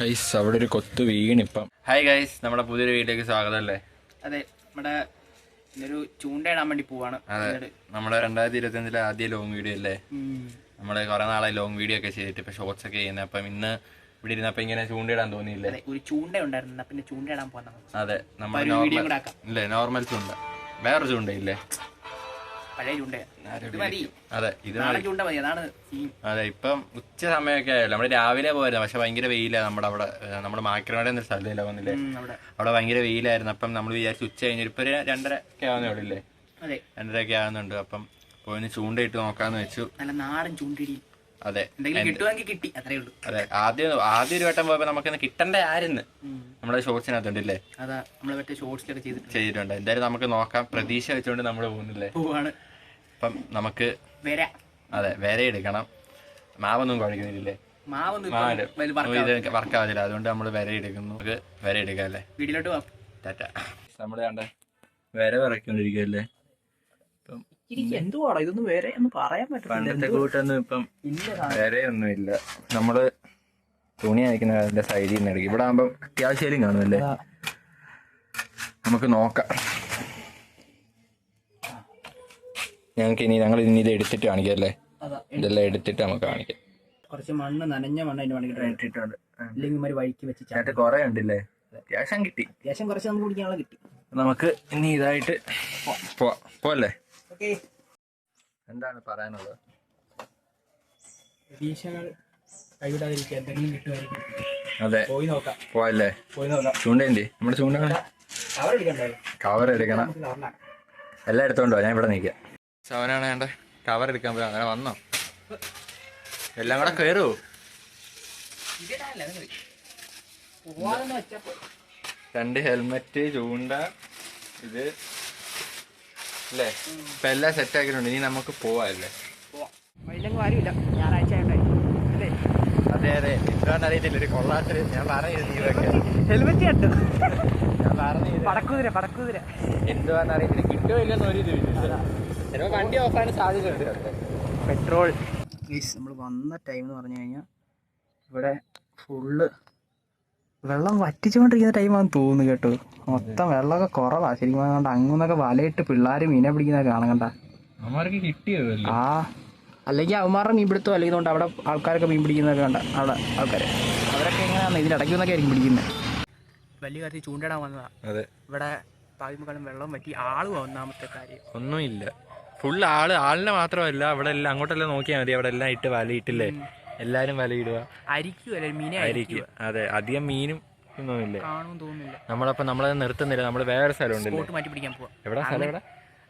Guys അവിടെ ഒരു കൊത്ത് വീണിപ്പം hi guys നമ്മുടെ പുതിയൊരു വീട്ടിലേക്ക് സ്വാഗതം അല്ലേ അതെ നമ്മുടെ ഇന്നൊരു ചൂണ്ടയിടാൻ വേണ്ടി പോവാണ്. അതെ നമ്മുടെ രണ്ടായിരത്തി ഇരുപത്തി അഞ്ചിലെ ആദ്യ ലോങ് വീഡിയോ അല്ലേ. നമ്മൾ കുറെ നാളായി ലോങ് വീഡിയോ ഒക്കെ ചെയ്തിട്ട് ഇപ്പൊ ഷോർട്സ് ഒക്കെ ചെയ്യുന്നത് അപ്പം ഇന്ന് ഇവിടെ ഇരുന്നപ്പോ ഇങ്ങനെ ചൂണ്ടയിടാൻ തോന്നിയില്ലേ? അതെ ഒരു ചൂണ്ട ഉണ്ടായിരുന്നു. പിന്നെ ചൂണ്ടയിടാൻ പോകാൻ അതെ നമ്മൾ വീഡിയോ നോർമൽ ഇല്ലേ നോർമൽ ചൂണ്ട. വേറൊരു ചൂണ്ടയില്ലേ? പഴയ ചൂണ്ട മതി. അതെ അതാണ് ഇപ്പം ഉച്ച സമയൊക്കെ ആയല്ലോ. നമ്മൾ രാവിലെ പോയായിരുന്നു പക്ഷെ ഭയങ്കര വെയിലാണ് നമ്മുടെ അവിടെ നമ്മുടെ മാക്കിനോടെ എന്നൊരു സ്ഥലത്തില്ല വന്നില്ലേ? അവിടെ. ഭയങ്കര വെയിലായിരുന്നു. അപ്പം നമ്മൾ വിചാരിച്ചു ഉച്ച കഴിഞ്ഞ് ഇപ്പൊ രണ്ടര ഒക്കെ ആവുന്നേ ഉള്ളൂ ഇല്ലേ? രണ്ടര ഒക്കെ ആവുന്നുണ്ട്. അപ്പം പോയിന് ചൂണ്ടയിട്ട് നോക്കാന്ന് വെച്ചു. നല്ല നാടൻ ചൂണ്ടിടി അതെ. കിട്ടുവാണെങ്കിൽ കിട്ടി അത്രേ ഉള്ളൂ. അതെ ആദ്യം ആദ്യം ഒരു വട്ടം പോയപ്പോ നമുക്ക് കിട്ടണ്ട ആയിരുന്നു ഉം. നമ്മുടെ ഷോർട്സിനകത്തുണ്ടല്ലേ അതാ നമ്മളെ മറ്റേ ചെയ്തിട്ടുണ്ട്. ചെയ്തിട്ടുണ്ട്. എന്തായാലും നമുക്ക് നോക്കാം. പ്രതീക്ഷ വെച്ചുകൊണ്ട് നമ്മൾ പോകുന്നില്ലേ പോവാണ്. അപ്പം നമുക്ക് വര. അതെ വേറെ എടുക്കണം. മാവൊന്നും കുഴക്കുന്നില്ലേ? വർക്കാവില്ല അതുകൊണ്ട് നമ്മൾ വര എടുക്കുന്നു. നമുക്ക് വര എടുക്കാം അല്ലേ? വീട്ടിലോട്ട് പോവാം ടാറ്റ. നമ്മൾ കണ്ട വര വിറക്കൊണ്ടിരിക്കുകയല്ലേ ഇപ്പം എന്തുവാടാ? ഇതൊന്നും വേറെ ഒന്നും പറയാൻ പറ്റില്ല പണ്ടത്തെ കൂട്ടൊന്നും ഇപ്പം ഇല്ല വിരയൊന്നും ഇല്ല നമ്മൾ തുണി അയക്കുന്ന അതിന്റെ സൈഡിൽ നിന്ന് എടുക്കും. ഇവിടെ ആകുമ്പം അത്യാവശ്യം കാണുമല്ലേ നമുക്ക് നോക്കാം. ഞങ്ങൾക്ക് ഇനി ഞങ്ങൾ ഇനി ഇത് എടുത്തിട്ട് കാണിക്കാം അല്ലേ? അതാ ഇതെല്ലാം എടുത്തിട്ട് നമുക്ക് കാണിക്കാം. കുറച്ച് മണ്ണ് നനഞ്ഞ മണ്ണ് അതിന് വേണമെങ്കിൽ ഇട്ടിട്ടുണ്ട്. ഇല്ലെങ്കിൽ ഒരു വഴിക്ക് വെച്ച്. ചേട്ടൻ കുറെ ഉണ്ടല്ലേ? അത്യാവശ്യം കിട്ടി. അത്യാവശ്യം കുറച്ച് നമുക്ക് കുടിക്കാനുള്ള കിട്ടി. നമുക്ക് ഇനി ഇതായിട്ട് പോവാം പോവല്ലേ? ഓക്കെ. എന്താണ് പറയാനുള്ളത്? പ്രതീക്ഷകൾ കൈവിടാതിരിക്കുക എന്തെങ്കിലും കിട്ടുമായിരിക്കും. അതെ. പോയി നോക്കാം. പോവല്ലേ? പോയി നോക്കാം. നമ്മുടെ ചൂണ്ട കവർ എടുക്കണ്ടേ കവർ എടുക്കണം. നമുക്ക് കവറിലാക്കാം. എല്ലാം എടുത്തോണ്ടോ ഞാൻ ഇവിടെ നിൽക്കാം. സവനാണ് വേണ്ടേ? കവർ എടുക്കാൻ പോയി. അങ്ങനെ വന്നോ. എല്ലാം കൂടെ കയറുമോ രണ്ട് ഹെൽമെറ്റ് ചൂണ്ട ഇത്. അല്ലേ? ഇപ്പൊ എല്ലാം സെറ്റ് ആക്കിയിട്ടുണ്ട്. ഇനി നമുക്ക് പോവാല്ലേ? അതെ അതെ. എന്താണെന്ന് അറിയത്തില്ല ഒരു കൊള്ളാത്തൊരു ഞാൻ പറഞ്ഞിരുന്നു ഇതൊക്കെ? ഹെൽമെറ്റ് കണ്ടു. ഞാൻ പറഞ്ഞു പടക്കുതിര പടക്കുതിര. എന്തുവാന്ന് അറിയത്തില്ല കിട്ടുമോ ഇല്ലെന്ന് ഒരു ഇതില്ല ചിലപ്പോൾ വണ്ടി ഓഫാണ് സാധ്യതയുണ്ട് പെട്രോൾ. പ്ലീസ് നമ്മൾ വന്ന ടൈം എന്ന് പറഞ്ഞു കഴിഞ്ഞാൽ ഇവിടെ ഫുള്ള് വെള്ളം വറ്റിച്ചുകൊണ്ടിരിക്കുന്ന ടൈമാണെന്ന് തോന്നുന്നു കേട്ടോ. മൊത്തം വെള്ളമൊക്കെ കുറവാ. ശരിക്കും പറഞ്ഞാൽ അങ്ങുന്നൊക്കെ വലയിട്ട് പിള്ളേർ മീനെ പിടിക്കുന്ന കാണാൻ കണ്ട. അവന്മാർക്ക് കിട്ടിയോ ആ. അല്ലെങ്കിൽ അവന്മാരുടെ മീൻ പിടുത്തോ അല്ലെങ്കിൽ കൊണ്ട് അവിടെ ആൾക്കാരൊക്കെ മീൻ പിടിക്കുന്നതൊക്കെ കണ്ട അവിടെ ആൾക്കാർ അവരൊക്കെ എങ്ങനെയാണ് ഇതിന്റെ ഇടയ്ക്ക് നിന്നൊക്കെ ആയിരിക്കും പിടിക്കുന്നത് വലിയ കാര്യത്തിൽ ചൂണ്ടിടാൻ വന്നതാ. അതെ. ഇവിടെ പാതിമുക്കാലും വെള്ളം പറ്റി ആളും ഒന്നാമത്തെ കാര്യം. ഒന്നുമില്ല. ഫുൾ ആൾ ആളിനെ മാത്രമല്ല അവിടെ എല്ലാം അങ്ങോട്ടെല്ലാം നോക്കിയാൽ മതി. അവിടെ എല്ലാം ഇട്ട് വലയിട്ടില്ലേ എല്ലാരും വലയിടുക ആയിരിക്കും അതെ അധികം മീനും ഒന്നുമില്ലേ നമ്മളപ്പോ നമ്മളത് നിർത്തുന്നില്ല. നമ്മൾ വേറെ സ്ഥലം ഉണ്ടല്ലേ ബോട്ട് മാറ്റി പിടിക്കാൻ പോവാം. എവിടെ സ്ഥലം എവിടെ?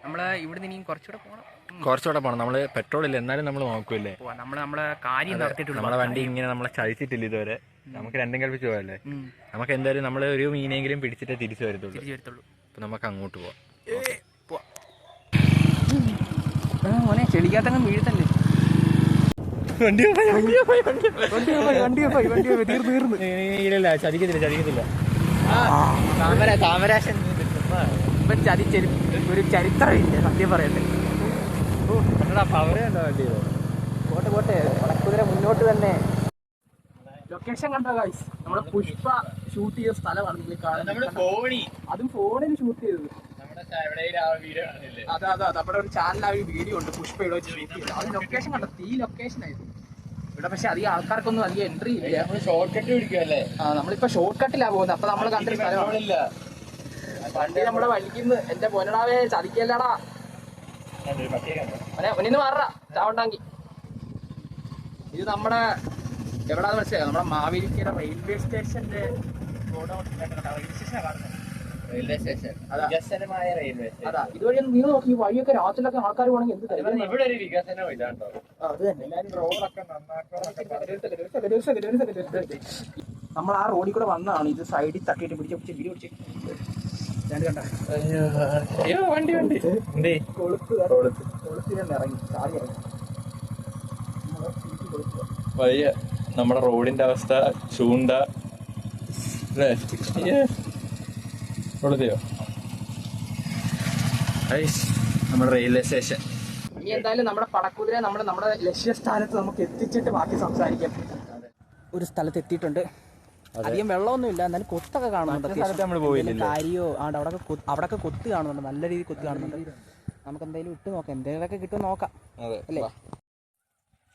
നമ്മൾ ഇവിടെ ഇനിയും കുറച്ചുകൂടെ പോകണം ഉം. കുറച്ചുകൂടെ പോണം. നമ്മൾ പെട്രോൾ ഇല്ല? എന്നാലും നമ്മൾ നോക്കൂല്ലേ നമ്മൾ നമ്മളെ നമ്മളെ വണ്ടി ഇങ്ങനെ നമ്മളെ ചതിച്ചിട്ടില്ല ഇതുവരെ. നമുക്ക് രണ്ടും കൽപ്പിച്ച് പോയല്ലേ ഉം. നമുക്ക് എന്തായാലും നമ്മൾ ഒരു മീനെങ്കിലും പിടിച്ചിട്ടേ തിരിച്ചു വരത്തുള്ളൂ. അപ്പൊ നമുക്ക് അങ്ങോട്ട് പോവാം. മോനെ ചെളിക്കാത്തങ്ങ് വീഴ്ത്തല്ലേ? ചതിക്കത്തില്ല ചതിക്കത്തില്ല. താമര താമരാശൻ ഇപ്പൊ ചതി ചരി ഒരു ചരിത്രമില്ല സത്യം പറയട്ടെ. പോട്ടെ പോട്ടെ വടക്കുതിര മുന്നോട്ട് തന്നെ. ലൊക്കേഷൻ കണ്ടോ ഗൈസ് നമ്മളെ പുഷ്പ ഷൂട്ട് ചെയ്ത സ്ഥലമാണ് നിങ്ങൾ കാണുന്നത്. അതും ഫോണിൽ ഷൂട്ട് ചെയ്തത്. നമ്മുടെ അതെ അതെ അതെ. നമ്മുടെ ഒരു ചാനൽ ആ ഒരു വീഡിയോ ഉണ്ട്. പുഷ്പയുടെ അത് ലൊക്കേഷൻ കണ്ടോ? ഈ ലൊക്കേഷൻ ആയിരുന്നു. ഇവിടെ പക്ഷെ അധികം ആൾക്കാർക്കൊന്നും അധികം എൻട്രി ഇല്ല. ഷോർട്ട് കട്ട് പിടിക്കുമല്ലേ ആ നമ്മളിപ്പോ ഷോർട്ട് കട്ടിലാ പോകുന്നത് അപ്പൊ നമ്മൾ കണ്ടിട്ട് സ്ഥലമാണ് ഇല്ല. വണ്ടി നമ്മുടെ വഴിക്കുന്ന് എന്റെ പൊന്നടാവേ ചതിക്കല്ലടാ. ഒന്നിന്ന് മാറ ചാവണ്ടാങ്കി ഇത് നമ്മുടെ എവിടാന്ന് മനസ്സിലായോ? നമ്മുടെ മാവേലിക്കര റെയിൽവേ സ്റ്റേഷന്റെ റെയിൽവേ സ്റ്റേഷനാണ് കാണുന്നത് റെയിൽവേ സ്റ്റേഷൻ. അതാ. വികസനമായ റെയിൽവേ അതാ. ഇതുവഴി ഒന്ന് നീങ്ങി നോക്കി. ഈ വഴിയൊക്കെ രാത്രിയിലൊക്കെ ആൾക്കാർ പോകണമെങ്കിൽ എന്ത് തരും? ഇവിടെ ഒരു വികസനം ഇല്ലാണ്ടോ അത് തന്നെ. എല്ലാരും റോഡൊക്കെ നന്നാക്കണം നമ്മൾ ആ റോഡിൽ കൂടെ വന്നതാണ്. ഇത് സൈഡിൽ തട്ടിയിട്ട് പിടിച്ച പിടിച്ച് വീട് പിടിച്ച്. ഞാൻ കണ്ട. അയ്യോ വണ്ടി വണ്ടി. കൊളുത്ത് ഇറങ്ങി. ചാടി. വയ്യ നമ്മുടെ റോഡിന്റെ അവസ്ഥ ചൂണ്ട. അല്ലേ കൊളുത്തിയോ നമ്മുടെ റെയിൽവേ സ്റ്റേഷൻ. ഇനി എന്തായാലും നമ്മുടെ പടക്കുതിരെ നമ്മുടെ നമ്മുടെ ലക്ഷ്യസ്ഥാനത്ത് നമുക്ക് എത്തിച്ചിട്ട് ബാക്കി സംസാരിക്കാം. ഒരു സ്ഥലത്ത് എത്തിയിട്ടുണ്ട്. അധികം വെള്ളമൊന്നും ഇല്ല. എന്നാലും കൊത്തൊക്കെ കാണുന്നുണ്ട്. കാര്യോ ആണ്ട് അവിടെ അവിടെയൊക്കെ കൊത്ത് കാണുന്നുണ്ട്. നല്ല രീതിയിൽ കൊത്ത് കാണുന്നുണ്ട്. നമുക്ക് എന്തായാലും ഇട്ട് നോക്കാം. എന്തെങ്കിലുമൊക്കെ കിട്ടും നോക്കാം. അല്ലേ?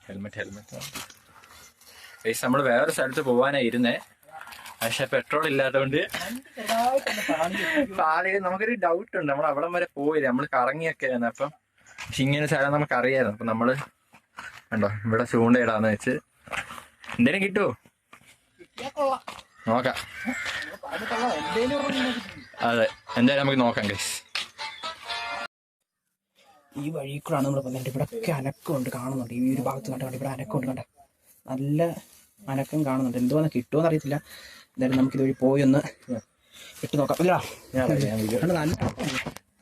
Helmet helmet. നമ്മൾ വേറെ സ്ഥലത്ത് പോവാനാ ഇരുന്നേ പക്ഷെ പെട്രോൾ ഇല്ലാത്തതുകൊണ്ട് പാൽ നമുക്കൊരു ഡൗട്ട് ഉണ്ട്. നമ്മൾ അവിടം വരെ പോയില്ല? നമ്മൾ കറങ്ങിയൊക്കെ ആയിരുന്നു. അപ്പം പക്ഷെ ഇങ്ങനെ സ്ഥലം നമുക്ക് അറിയായിരുന്നു അപ്പൊ നമ്മൾ കണ്ടോ ഇവിടെ ചൂണ്ടയിടാന്ന് വെച്ച് എന്തേലും കിട്ടുമോ നോക്കാം. അതെ എന്തായാലും നമുക്ക് നോക്കാം ഗൈസ് ഈ വഴി കൂടാണ് നമ്മൾ വന്നിട്ട് ഇവിടെ ഒക്കെ അനക്കമുണ്ട് കാണുന്നുണ്ട്. ഈ ഒരു ഭാഗത്ത് കണ്ട ഇവിടെ അനക്കമുണ്ട് കണ്ട? നല്ല അനക്കം കാണുന്നുണ്ട്. എന്തോന്ന് കിട്ടുമോ അറിയത്തില്ല. എന്തായാലും നമുക്ക് ഇതുവഴി പോയി ഒന്ന് ഇട്ട് നോക്കാം. ഇല്ല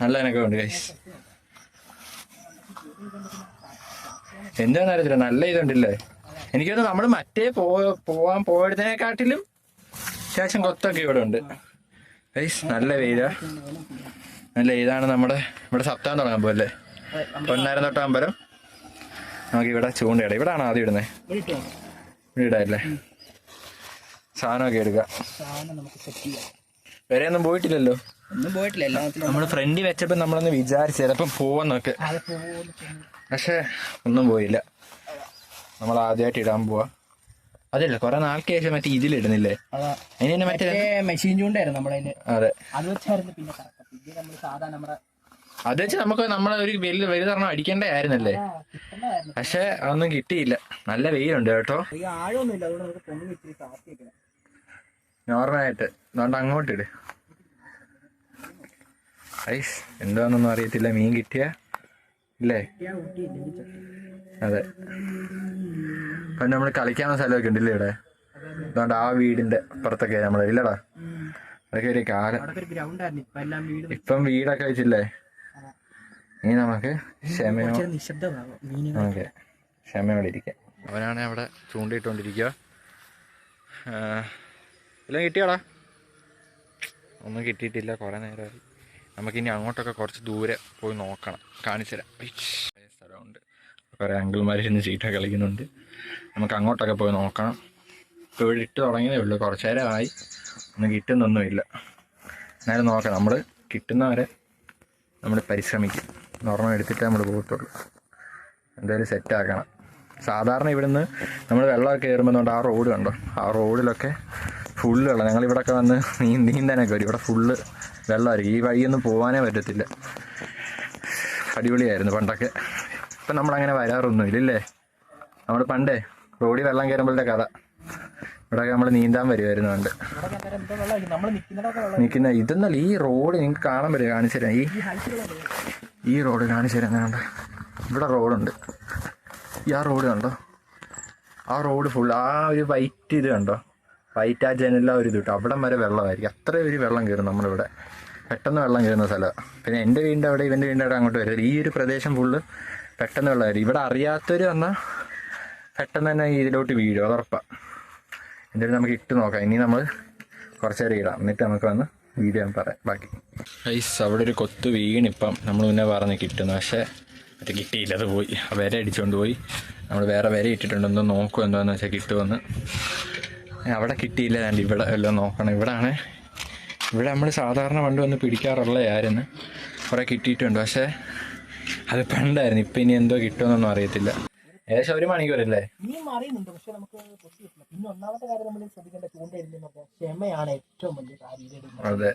നല്ല എനക്കം ഉണ്ട് ഗൈസ് എന്താന്ന് അറിയത്തില്ല നല്ല ഇതുണ്ടല്ലേ? എനിക്കൊന്ന് നമ്മൾ മറ്റേ പോ പോവാൻ പോയതിനെക്കാട്ടിലും അത്യാവശ്യം കൊത്തൊക്കെ ഇവിടെ ഉണ്ട്. ഗൈസ് നല്ല വെയില. നല്ല ഇതാണ് നമ്മുടെ ഇവിടെ സപ്താഹം തുടങ്ങാൻ പോലെ പൊന്നാരം തൊട്ട നമുക്ക് ഇവിടെ ചൂണ്ടയിടാം. ഇവിടെ ആണോ ആദ്യം ഇടുന്നത് ഇവിടെ നോക്കാം. സാധനമൊക്കെ എടുക്കാം. സാധനം നമുക്ക് സെറ്റ് ചെയ്യാം. വരെ ഒന്നും പോയിട്ടില്ലല്ലോ? ഒന്നും പോയിട്ടില്ല എല്ലാത്തിലും നമ്മൾ ഫ്രണ്ടിൽ വെച്ചപ്പോൾ നമ്മളൊന്ന് വിചാരിച്ചു ചിലപ്പം പോവാന്നൊക്കെ പക്ഷേ ഒന്നും പോയില്ല. നമ്മൾ ആദ്യമായിട്ട് ഇടാൻ പോവാ. അതല്ല കുറെ നാൾക്ക് ശേഷം മറ്റേ ഇതിലിടുന്നില്ലേ അതാ. അതിന് മറ്റേ മെഷീൻ ചൂണ്ടായിരുന്നു നമ്മളതിന് അതെ. അത് വെച്ചായിരുന്നു പിന്നെ കറക്കം പിന്നെ നമ്മൾ നമ്മുടെ അത് വെച്ച് നമുക്ക് നമ്മളെ ഒരു വലിയ വലുതരണം അടിക്കേണ്ട ആയിരുന്നല്ലേ ആ, കിട്ടുന്നതായിരുന്നു പക്ഷെ അതൊന്നും കിട്ടിയില്ല. നല്ല വെയിലുണ്ട് കേട്ടോ. ഈ ആഴമൊന്നും ഇല്ല അതുകൊണ്ട് നമുക്ക് പൊങ്ങി കിട്ടി താത്തി വെക്കണം നോർമലായിട്ട്. അതുകൊണ്ട് അങ്ങോട്ട് ഇട് ഐസ് എന്താണെന്നൊന്നും അറിയത്തില്ല. മീൻ കിട്ടിയ? ഇല്ലേ. അതെ. അപ്പം നമ്മൾ കളിക്കാവുന്ന സ്ഥലമൊക്കെ ഉണ്ടല്ലേ ഇവിടെ? അതുകൊണ്ട് ആ വീടിന്റെ അപ്പുറത്തൊക്കെ നമ്മൾ ഇല്ലടാ. അതൊക്കെ ഒരു കാലം. അവിടെ ഒരു ഗ്രൗണ്ട് എല്ലാം വീട് ഇപ്പം വീടൊക്കെ വെച്ചില്ലേ? ഇനി നമുക്ക് ക്ഷമയോ ഓക്കെ. ക്ഷമയോടെ ഇരിക്കാം. അവനാണ് അവിടെ ചൂണ്ടിയിട്ടുകൊണ്ടിരിക്കുക എല്ലാം കിട്ടിയോടാ. ഒന്നും കിട്ടിയിട്ടില്ല കുറേ നേരമായി നമുക്കിനി അങ്ങോട്ടൊക്കെ കുറച്ച് ദൂരെ പോയി നോക്കണം. കാണിച്ചു തരാം. സ്ഥലമുണ്ട്. കുറേ അങ്കിൾമാർ ഇരുന്ന് ചീട്ട കളിക്കുന്നുണ്ട്. നമുക്ക് അങ്ങോട്ടൊക്കെ പോയി നോക്കണം. ഇപ്പോൾ ഇവിടെ ഇട്ട് തുടങ്ങിയതേ ഉള്ളൂ. കുറച്ച് നേരമായി. ഒന്നും കിട്ടുന്നൊന്നുമില്ല. എന്നാലും നോക്കാം. നമ്മൾ കിട്ടുന്നവരെ നമ്മൾ പരിശ്രമിക്കും. നോർമൽ എടുത്തിട്ടേ നമ്മൾ പോകത്തുള്ളൂ. എന്തായാലും സെറ്റാക്കണം. സാധാരണ ഇവിടുന്ന് നമ്മൾ വെള്ളമൊക്കെ കയറുമ്പോൾ ആ റോഡ് കണ്ടോ? ആ റോഡിലൊക്കെ ഫുള്ള് വെള്ളം ഞങ്ങൾ ഇവിടെയൊക്കെ വന്ന് നീന്താനൊക്കെ വരും. ഇവിടെ ഫുള്ള് വെള്ളമായിരിക്കും. ഈ വഴിയൊന്നും പോകാനേ പറ്റത്തില്ല. അടിപൊളിയായിരുന്നു പണ്ടൊക്കെ. ഇപ്പം നമ്മളങ്ങനെ വരാറൊന്നും ഇല്ലല്ലേ നമ്മൾ പണ്ടേ റോഡിൽ വെള്ളം കയറുമ്പോഴത്തെ കഥ. ഇവിടെയൊക്കെ നമ്മൾ നീന്താൻ വരുമായിരുന്നു പണ്ട്. നിൽക്കുന്ന ഇതൊന്നല്ല ഈ റോഡ് നിങ്ങൾക്ക് കാണാൻ പറ്റും കാണിച്ചു തരാം. ഈ ഈ റോഡ് കാണിച്ചു തരാം കണ്ടോ? ഇവിടെ റോഡുണ്ട്. ഈ ആ റോഡ് കണ്ടോ? ആ റോഡ് ഫുൾ ആ ഒരു വൈറ്റ് ഇത് കണ്ടോ? വൈറ്റ് ആ ജനല ഒരു ഇത് കിട്ടും അവിടം വരെ വെള്ളമായിരിക്കും. അത്ര ഒരു വെള്ളം കയറും നമ്മളിവിടെ. പെട്ടെന്ന് വെള്ളം കയറുന്ന സ്ഥലമാണ് പിന്നെ എന്റെ വീടിന്റെ അവിടെ ഇവന്റെ വീടിന്റെ അവിടെ അങ്ങോട്ട് വരും. ഈ ഒരു പ്രദേശം ഫുള്ള് പെട്ടെന്ന് വെള്ളമായിരിക്കും. ഇവിടെ അറിയാത്തവർ വന്നാൽ പെട്ടെന്ന് തന്നെ ഇതിലോട്ട് വീഴും. അതുറപ്പാണ് എന്തായാലും നമുക്ക് ഇട്ട് നോക്കാം. ഇനി നമ്മൾ കുറച്ച് നേരം ഇടാം. എന്നിട്ട് നമുക്ക് വന്ന് വീഡിയോ ഞാൻ പറയാം. ബാക്കി. ഐസ് അവിടെ ഒരു കൊത്ത് വീണിപ്പം നമ്മൾ മുന്നേ പറഞ്ഞ് കിട്ടുന്നു. പക്ഷേ അത് കിട്ടിയില്ല. അത് പോയി. വിര അടിച്ചുകൊണ്ട് പോയി. നമ്മൾ വേറെ വിര ഇട്ടിട്ടുണ്ടെന്ന് നോക്കുമോ എന്താണെന്ന് വെച്ചാൽ കിട്ടുമെന്ന് അവിടെ കിട്ടിയില്ല. ഞാൻ ഇവിടെ എല്ലാം നോക്കണം. ഇവിടെ ആണ് ഇവിടെ നമ്മൾ സാധാരണ പണ്ട് വന്ന് പിടിക്കാറുള്ളതായിരുന്നു കുറേ കിട്ടിയിട്ടുണ്ട്. പക്ഷേ അത് പണ്ടായിരുന്നു. ഇപ്പം ഇനി എന്തോ കിട്ടുമെന്നൊന്നും അറിയത്തില്ല. ഏകദേശം ഒരു മണിക്കൂറല്ലേ ഇനിയും അറിയുന്നുണ്ട് പക്ഷെ നമുക്ക് പൊട്ടി കിട്ടില്ല. പിന്നെ ഒന്നാമത്തെ കാര്യം നമ്മൾ ശ്രദ്ധിക്കേണ്ട ക്ഷമയാണ് ഏറ്റവും വലിയ കാര്യം. ഇതിൽ അതെ.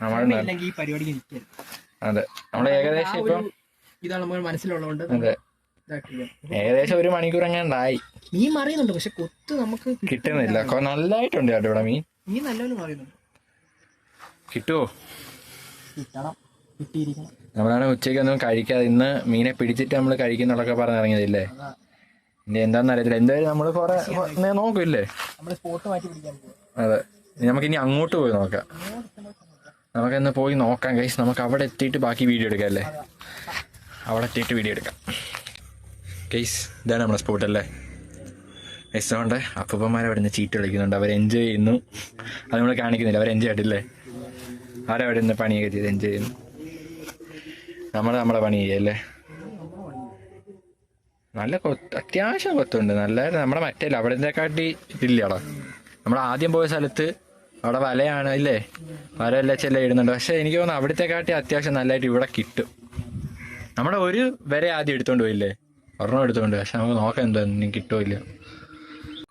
നമ്മൾ ക്ഷമയില്ലെങ്കിൽ ഈ പരിപാടിക്ക് നിൽക്കരുത്. അതെ. നമ്മൾ ഏകദേശം ഇപ്പം ഇതാണ് നമ്മൾ മനസ്സിലുള്ളതുകൊണ്ട് അതെ. ഏകദേശം ഒരു മണിക്കൂർ എങ്ങാണ്ടായി മീൻ മറിയുന്നുണ്ട് പക്ഷെ കൊത്ത് നമുക്ക് കിട്ടുന്നില്ല. നല്ലതായിട്ടുണ്ട് കേട്ടോ ഇവിടെ മീൻ. മീൻ നല്ലപോലെ മറിയുന്നുണ്ട്. കിട്ടുമോ കിട്ടണം. കിട്ടിയിരിക്കണം. നമ്മളാണ് ഉച്ചയ്ക്ക് ഒന്നും കഴിക്കാതെ ഇന്ന് മീനെ പിടിച്ചിട്ട് നമ്മൾ കഴിക്കുന്നുള്ളൊക്കെ പറഞ്ഞിറങ്ങിയതില്ലേ? ഇനി എന്താണെന്ന് അറിയത്തില്ല. എന്തായാലും നമ്മൾ കുറെ നോക്കില്ലേ? അതെ നമുക്ക് മാറ്റി പിടിക്കാൻ പോകും അതെ. ഇനി അങ്ങോട്ട് പോയി നോക്കാം. നമുക്കിന്ന് പോയി നോക്കാം കൈസ് നമുക്ക് അവിടെ എത്തിയിട്ട് ബാക്കി വീഡിയോ എടുക്കാം അല്ലേ? അവിടെ എത്തിയിട്ട് വീഡിയോ എടുക്കാം. കേസ് ഇതാണ് നമ്മുടെ സ്പോട്ട് അല്ലേ? അതുകൊണ്ട് അപ്പൂപ്പന്മാർ അവിടെ നിന്ന് ചീറ്റ് കളിക്കുന്നുണ്ട്. അവർ എൻജോയ് ചെയ്യുന്നു. അത് നമ്മൾ കാണിക്കുന്നില്ല. അവർ എൻജോയ് ആയിട്ടില്ലേ? അവരവിടെ നിന്ന് പണിയൊക്കെ ചെയ്ത് എൻജോയ് ചെയ്യുന്നു. നമ്മൾ നമ്മളെ പണി ചെയ്യല്ലേ നല്ല കൊത്ത് അത്യാവശ്യം കൊത്തുണ്ട്. നല്ല നമ്മുടെ മറ്റേ അവിടത്തെക്കാട്ടി ഇതില്ലടാ നമ്മൾ ആദ്യം പോയ സ്ഥലത്ത് അവിടെ വലയാണ് ഇല്ലേ? വല എല്ലാം ചെല്ലാം ഇടുന്നുണ്ട്. പക്ഷെ എനിക്ക് തോന്നുന്നു അവിടത്തെക്കാട്ടി അത്യാവശ്യം നല്ലതായിട്ട് ഇവിടെ കിട്ടും. നമ്മുടെ ഒരു വരെ ആദ്യം എടുത്തോണ്ട് പോയില്ലേ? ഒരെണ്ണം എടുത്തോണ്ട് പക്ഷെ നമുക്ക് നോക്കാം എന്താ ഇനി കിട്ടോ ഇല്ല.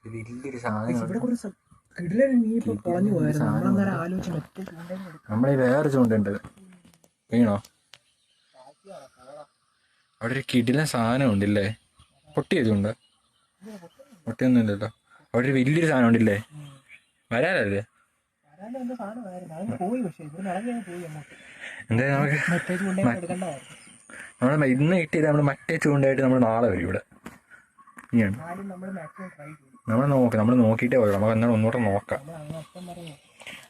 വലിയൊരു സാധനം നമ്മളീ വേറെ ചൂണ്ടുണ്ട്. വീണോ? അവിടെ ഒരു കിടിലൻ സാധനം ഉണ്ടല്ലേ? പൊട്ടിയ ചൂണ്ട. പൊട്ടിയൊന്നുമില്ലല്ലോ അവിടെ ഒരു വലിയൊരു സാധനം ഉണ്ടല്ലേ? വരാനല്ലേ? എന്തായാലും നമുക്ക് നമ്മൾ ഇന്ന് കിട്ടിയത് നമ്മൾ മറ്റേ ചൂണ്ടായിട്ട് നമ്മൾ നാളെ വരും ഇവിടെ. ഇനിയാണ്. നമ്മൾ നോക്കാം നമ്മൾ നോക്കിയിട്ടേ പോയോ നമുക്ക് എന്നാൽ ഒന്നുകൂടെ നോക്കാം.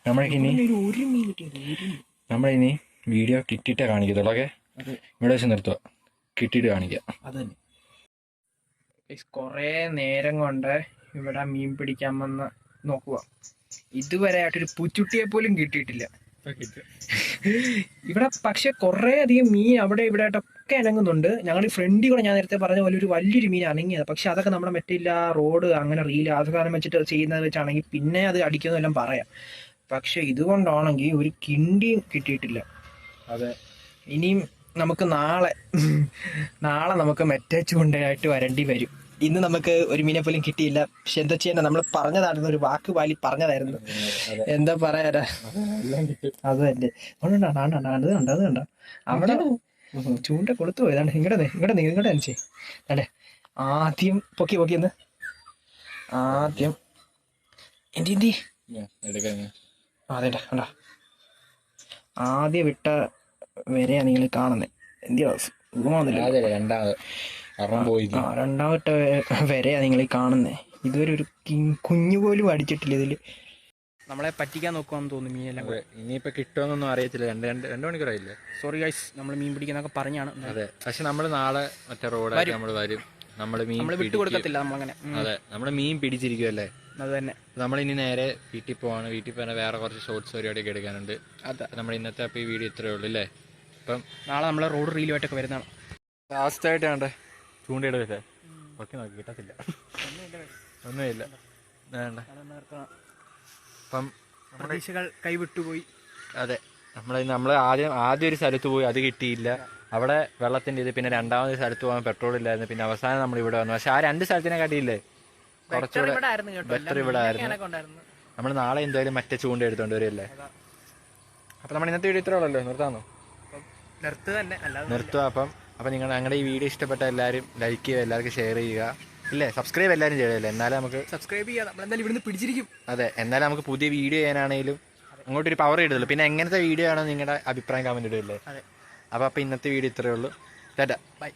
നമ്മൾക്ക് ഇനി നമ്മളിനി വീഡിയോ കിട്ടിയിട്ടേ കാണിക്കത്തുള്ളൂ ഓക്കെ? ഇവിടെ വെച്ച് നിർത്തുക കിട്ടിയിട്ട് കാണിക്കാം. അതന്നെ. കുറേ നേരം കൊണ്ട് ഇവിടെ മീൻ പിടിക്കാൻ വന്ന് നോക്കുക ഇതുവരെ ആയിട്ടൊരു പുച്ചുട്ടിയെ പോലും കിട്ടിയിട്ടില്ല. ഇവിടെ പക്ഷെ കുറേ അധികം മീൻ അവിടെ ഇവിടെ ആയിട്ടൊക്കെ അനങ്ങുന്നുണ്ട്. ഞങ്ങൾ ഫ്രണ്ടിൽ കൂടെ ഞാൻ നേരത്തെ പറഞ്ഞ പോലെ ഒരു വലിയൊരു മീൻ അനങ്ങിയത്. പക്ഷെ അതൊക്കെ നമ്മുടെ മെറ്റില്ല റോഡ് അങ്ങനെ റീൽ അത് കാരണം വെച്ചിട്ട് ചെയ്യുന്നത് വെച്ചാണെങ്കിൽ പിന്നെ അത് അടിക്കുന്നതെല്ലാം പറയാം. പക്ഷെ ഇതുകൊണ്ടാണെങ്കിൽ ഒരു കിണ്ടിയും കിട്ടിയിട്ടില്ല. അതെ. ഇനിയും നമുക്ക് നാളെ നാളെ നമുക്ക് മറ്റേ ചൂണ്ടയായിട്ട് വരേണ്ടി വരും. ഇന്ന് നമുക്ക് ഒരു മീനെ പോലും കിട്ടിയില്ല. പക്ഷെ എന്താ ചെയ്യണ്ട നമ്മൾ പറഞ്ഞതായിരുന്നു ഒരു വാക്ക് വാലി പറഞ്ഞതായിരുന്നു. എന്താ പറയാ അതല്ലേ തന്നെ. അതുകൊണ്ടാ അത് കണ്ട അത് കണ്ട അവിടെ ചൂണ്ട കൊടുത്തു പോയതാണ് ഇങ്ങടെ ഇങ്ങടെ ഇങ്ങടെ അനിച്ചേ അല്ലേ ആദ്യം പൊക്കി പൊക്കി എന്ന് ആദ്യം എന്തി എന്തി അതെ കണ്ടാ? ആദ്യം വിട്ട വരെയാണ് നിങ്ങൾ കാണുന്നത് എന്തിയാ രണ്ടാമത്. കാരണം പോയി. ആ രണ്ടാമത്തെ വരെയാ നിങ്ങൾ ഈ കാണുന്നത് ഇതുവരെ ഒരു കുഞ്ഞു പോലും അടിച്ചിട്ടില്ല ഇതിൽ. നമ്മളെ പറ്റിക്കാൻ നോക്കുവാന്ന് തോന്നുന്നു മീനെല്ലാം. എല്ലാം ഇനിയിപ്പോ കിട്ടുമെന്നൊന്നും അറിയത്തില്ല. രണ്ട് രണ്ട് രണ്ട് മണിക്കൂറായില്ലേ? സോറി ഗൈസ് നമ്മൾ മീൻ പിടിക്കുന്നൊക്കെ പറഞ്ഞാണ്. അതെ പക്ഷെ നമ്മൾ നാളെ മറ്റേ റോഡായിട്ട് നമ്മൾ വരും. നമ്മൾ മീൻ നമ്മൾ വിട്ടു കൊടുക്കത്തില്ല നമ്മളങ്ങനെ. അതെ നമ്മൾ മീൻ പിടിച്ചിരിക്കുമല്ലേ അത് തന്നെ. നമ്മൾ ഇനി നേരെ വീട്ടിൽ പോവാണ്. വീട്ടിൽ പോകാൻ വേറെ കുറച്ച് ഷോർട്സ് പരിപാടിയൊക്കെ എടുക്കാനുണ്ട്. അതെ. നമ്മൾ ഇന്നത്തെ അപ്പോൾ ഈ വീഡിയോ ഇത്രയേ ഉള്ളൂ അല്ലേ അപ്പം നാളെ നമ്മളെ റോഡ് റീലുമായിട്ടൊക്കെ വരുന്നതാണ്. ലാസ്റ്റ് ആയിട്ടാണ്. ചൂണ്ടയിടല്ലേ ഓക്കെ നോക്കി കിട്ടത്തില്ല. ഒന്നുമില്ല. അപ്പം പ്രതീക്ഷകൾ കൈവിട്ടുപോയി. അതെ. നമ്മൾ നമ്മൾ ആദ്യം ആദ്യം ഒരു സ്ഥലത്ത് പോയി അത് കിട്ടിയില്ല. അവിടെ വെള്ളത്തിന്റെ ഇത് പിന്നെ രണ്ടാമത് സ്ഥലത്ത് പോകാൻ പെട്രോൾ ഇല്ലായിരുന്നു. പിന്നെ അവസാനം നമ്മൾ ഇവിടെ വന്നു. പക്ഷെ ആ രണ്ട് സ്ഥലത്തിനെ കാട്ടിയില്ലേ? കുറച്ചുകൂടെ ബെറ്റർ ഇവിടെ ആയിരുന്നു. നമ്മൾ നാളെ എന്തായാലും മറ്റേ ചൂണ്ട എടുത്തോണ്ട് വരില്ലേ? അപ്പൊ നമ്മൾ ഇന്നത്തെ വീഡിയോ ഇത്രേ ഉള്ളല്ലോ. നിർത്താന്നോ നിർത്തുക. അപ്പം അപ്പം നിങ്ങൾ ഞങ്ങളുടെ ഈ വീഡിയോ ഇഷ്ടപ്പെട്ട എല്ലാവരും ലൈക്ക് ചെയ്യുക എല്ലാവർക്കും ഷെയർ ചെയ്യുക. ഇല്ലേ? സബ്സ്ക്രൈബ് എല്ലാവരും ചെയ്തല്ലേ എന്നാലും നമുക്ക് സബ്സ്ക്രൈബ് ചെയ്യാം. നമ്മൾ നമ്മളെന്തായാലും ഇവിടുന്ന് പിടിച്ചിരിക്കും. അതെ എന്നാലും നമുക്ക് പുതിയ വീഡിയോ ചെയ്യാനാണെങ്കിലും അങ്ങോട്ടൊരു പവർ ഇടുള്ളൂ. പിന്നെ എങ്ങനത്തെ വീഡിയോ ആണോ നിങ്ങളുടെ അഭിപ്രായം ഇടുകയല്ലേ അതെ. അപ്പോൾ അപ്പോൾ ഇന്നത്തെ വീഡിയോ ഇത്രയേ ഉള്ളൂ. ടാറ്റ. ബൈ